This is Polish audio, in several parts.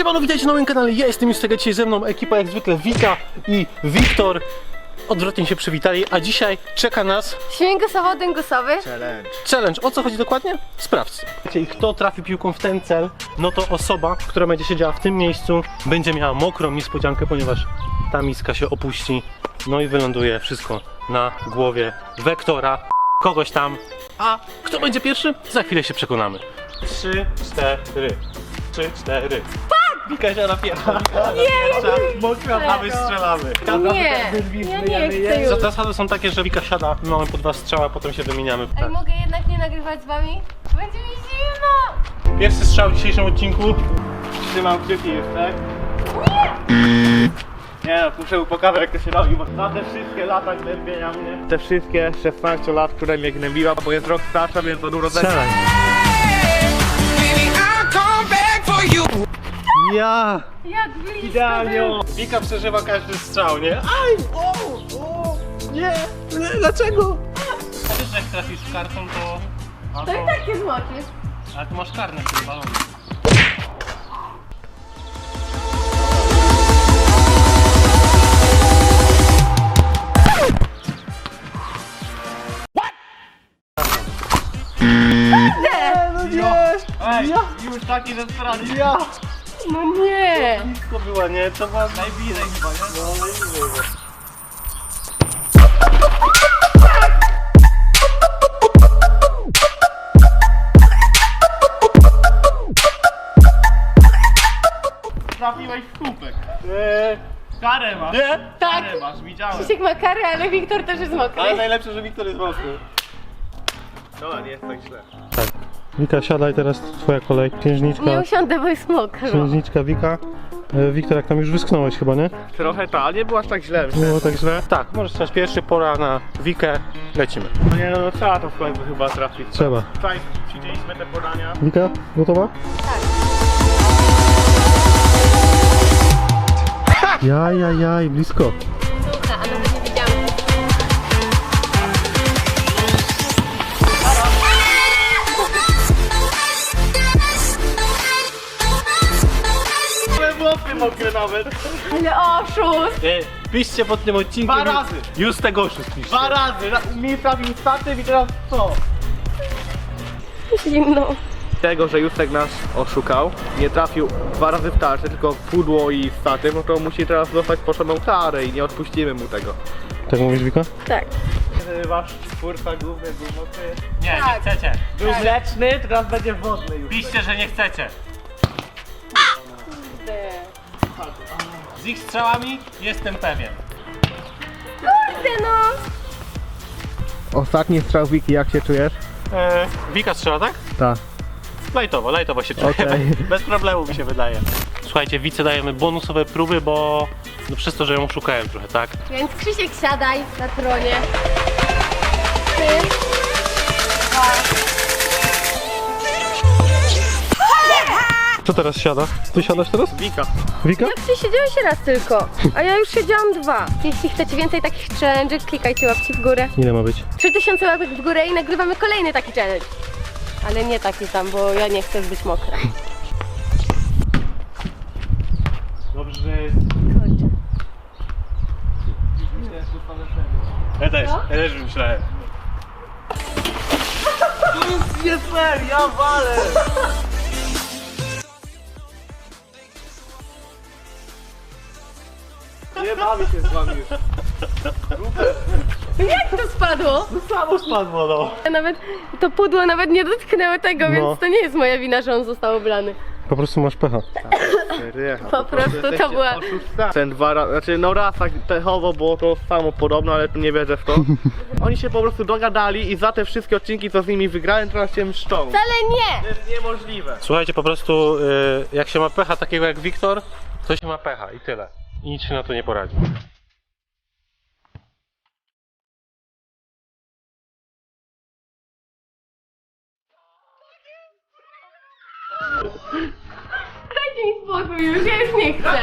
Siemano, witajcie na moim kanale, ja jestem Justek, dzisiaj ze mną ekipa jak zwykle Wika i Wiktor. Odwrotnie się przywitali, a dzisiaj czeka nas Święgosowo dęgosowy. Challenge. challenge. O co chodzi dokładnie? Sprawdź I kto trafi piłką w ten cel, no to osoba, która będzie siedziała w tym miejscu Będzie miała mokrą niespodziankę, ponieważ ta miska się opuści. No i wyląduje wszystko na głowie Wektora, kogoś tam. A kto będzie pierwszy? Za chwilę się przekonamy. 3, 4 3, 4 Kasia na pierwszą. Nie, Mokra, a my strzelamy. Nie, ja nie chcę już. Zasady są takie, że Wika siada, my mamy po dwa strzała, potem się wymieniamy. Ej, mogę jednak nie nagrywać z wami? Będzie mi zimno! Pierwszy strzał w dzisiejszym odcinku. Trzymam kciuki już, tak? Nie no, muszę pokazać jak to się robi, bo za te wszystkie lata gnębienia mnie. Te wszystkie 16 lat, które mnie gnębiła, bo jest rok starsza, więc od urodzenia. Strzelaj. Baby, I'll come back for you. Ja! Jak blisko Idealnie! Wika przeżywa każdy strzał, nie? Aj! O! o nie! nie! Dlaczego? Wiesz, jak trafisz kartą, to... To i tak się zmoczysz. Ale tu masz karne w tym balonie. Ej, już taki ze strony. Ja! No nie. To była, nie? To była... Najbliżej chyba, nie? No, najbliżej. Trafiłeś w słupek. Nie! Karę masz. Nie! Tak. Karę masz, widziałem. Krzysiek ma karę, ale Wiktor też jest mokry. Ale najlepsze, że Wiktor jest mocny. No, nie jest tak źle. Tak. Wika, siadaj teraz, twoja kolej. Księżniczka, Nie usiądę, bo jest mokro. księżniczka Wika. E, Wiktor, jak tam już wyschnąłeś chyba, nie? Trochę ta, ale nie było aż tak źle. Nie było tak źle? Tak, możesz strzelać pierwszy, pora na Wikę. Lecimy. No nie no, no trzeba to w końcu chyba trafić. Trzeba. Tutaj przyjęliśmy te podania. Wika, gotowa? Tak. Jaj, jaj, jaj, blisko. Mokre nawet. Ale oszust. E, piszcie pod tym odcinkiem. Dwa razy. Już tego oszust piszcie. Dwa razy. Ra- Mi trafił statyw i teraz co? Zimno. Tego, że Justek nas oszukał, nie trafił dwa razy w tarczę, tylko w pudło i statyw, no to musi teraz dostać porządną karę i nie odpuścimy mu tego. Tak mówisz, Wika? Tak. Wasz twórca główny był mokry. Nie, Tak. nie chcecie. Był mleczny, teraz będzie wodny już. Piszcie, że nie chcecie. Z ich strzałami jestem pewien. Kurde no. Ostatni strzał Wiki, jak się czujesz? E, Wika strzela, tak? Tak. Lajtowo, lajtowo się czuję. Okej. Bez problemu mi się wydaje. Słuchajcie, Wice dajemy bonusowe próby, bo no przez to, że ją szukałem trochę, tak? Więc Krzysiek siadaj na tronie. Ty. Dwa. Kto teraz siada? Ty siadasz teraz? Wika. Wika? Jak ty siedziałeś raz tylko, a ja już siedziałam dwa. Jeśli chcecie więcej takich challenge'ów, klikajcie łapki w górę. Ile ma być? 3000 łapek w górę i nagrywamy kolejny taki challenge. Ale nie taki tam, bo ja nie chcę być mokra. Dobrze, że Kurczę. Ja też, ja też myślałem. Nie fair, ja walę! Nie bawię się z wami już. Jak to spadło? Samo spadło, no. Nawet, to pudło nawet nie dotknęło tego, No. więc to nie jest moja wina, że on został oblany. Po prostu masz pecha. Po prostu to była... Ten dwa razy, znaczy no raz tak techowo było to samo podobno, ale tu nie wierzę w to. Oni się po prostu dogadali i za te wszystkie odcinki co z nimi wygrałem teraz się mszczą. Wcale nie! To jest niemożliwe. Słuchajcie, po prostu y, jak się ma pecha takiego jak Wiktor, to się ma pecha i tyle. I nic się na to nie poradzi. Dajcie mi spokój już, ja już nie chcę.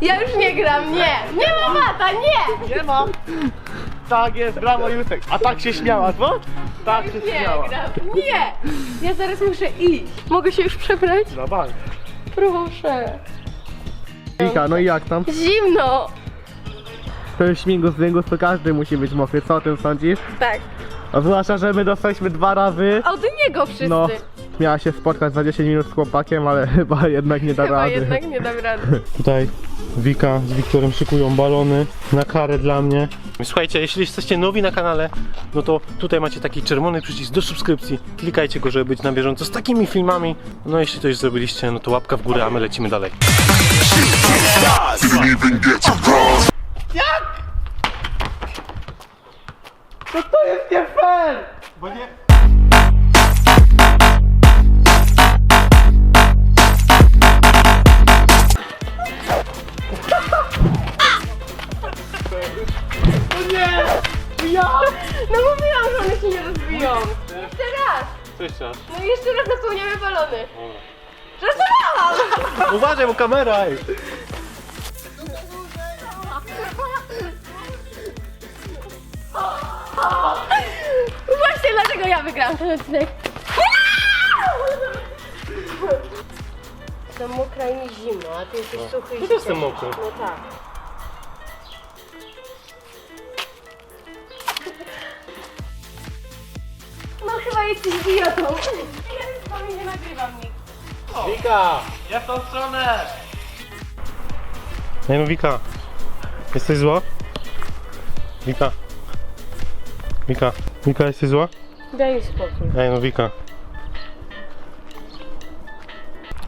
Ja już nie gram, nie! Nie ma mata, nie! Nie ma. Tak jest, brawo Jusek. A tak się śmiała, co? Tak się Nie śmiała. gram, nie! Ja zaraz muszę iść. Mogę się już przebrać? Na bank. Proszę. Wika, no i jak tam? Zimno. To jest śmigus dyngus, to każdy musi być mokry. Co o tym sądzisz? Tak. A zwłaszcza, że my dostaliśmy dwa razy. A od niego wszyscy. No, miała się spotkać za 10 minut z chłopakiem, ale chyba jednak nie da Chyba rady. jednak nie dam rady. Tutaj Wika z Wiktorem szykują balony na karę dla mnie. Słuchajcie, jeśli jesteście nowi na kanale, no to tutaj macie taki czerwony przycisk do subskrypcji. Klikajcie go, żeby być na bieżąco z takimi filmami. No jeśli to już zrobiliście, no to łapka w górę, a my lecimy dalej. No to jest nie fair! Bo nie... No mówiłam, że one się nie rozbiją. Jeszcze raz. Co jeszcze raz? No i jeszcze raz zasłaniamy balony. Żartowałam! Uważaj, bo kamera! Właśnie dlatego ja wygrałam ten odcinek. Jestem mokra i mi zimno, a ty jesteś suchy i Ja też jestem mokry. No tak. No chyba jesteś idiotą. Ja z wami nie nagrywam nic. Wika! Ja w tą stronę! Ej no Wika, jesteś zła? Wika. Wika. Wika, jesteś zła? Daj mi spokój. Ej no Wika.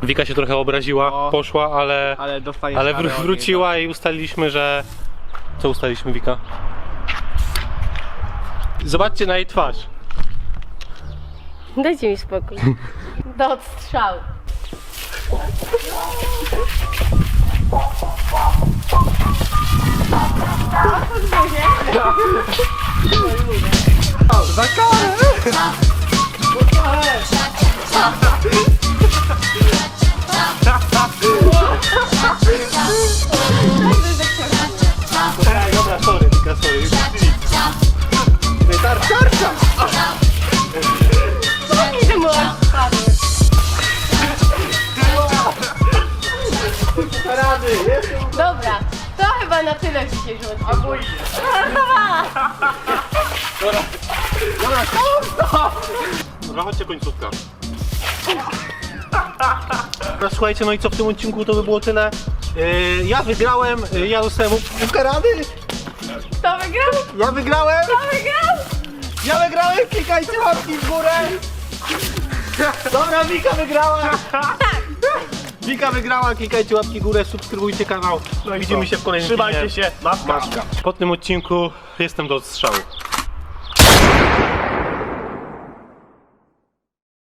Wika się trochę obraziła, O. poszła, ale, Ale ale wró- wróciła i ustaliliśmy, że... Co ustaliliśmy Wika? Zobaczcie na jej twarz. Dajcie mi spokój. Do odstrzału. Za karę! Na tyle w dzisiejszym odcinku. Żartowałam. Dobra, chodźcie końcówka. No, słuchajcie, no i co w tym odcinku to by było tyle. Yy, ja wygrałem, yy, ja dostałem ukarany. Kto wygrał? Ja wygrałem! Kto wygrał? Ja wygrałem! Klikajcie łapki w górę! Dobra, Wika wygrała! Wika wygrała, klikajcie łapki w górę, subskrybujcie kanał. No i widzimy się w kolejnym Trzymajcie filmie. się, maska! Po tym odcinku jestem do odstrzału.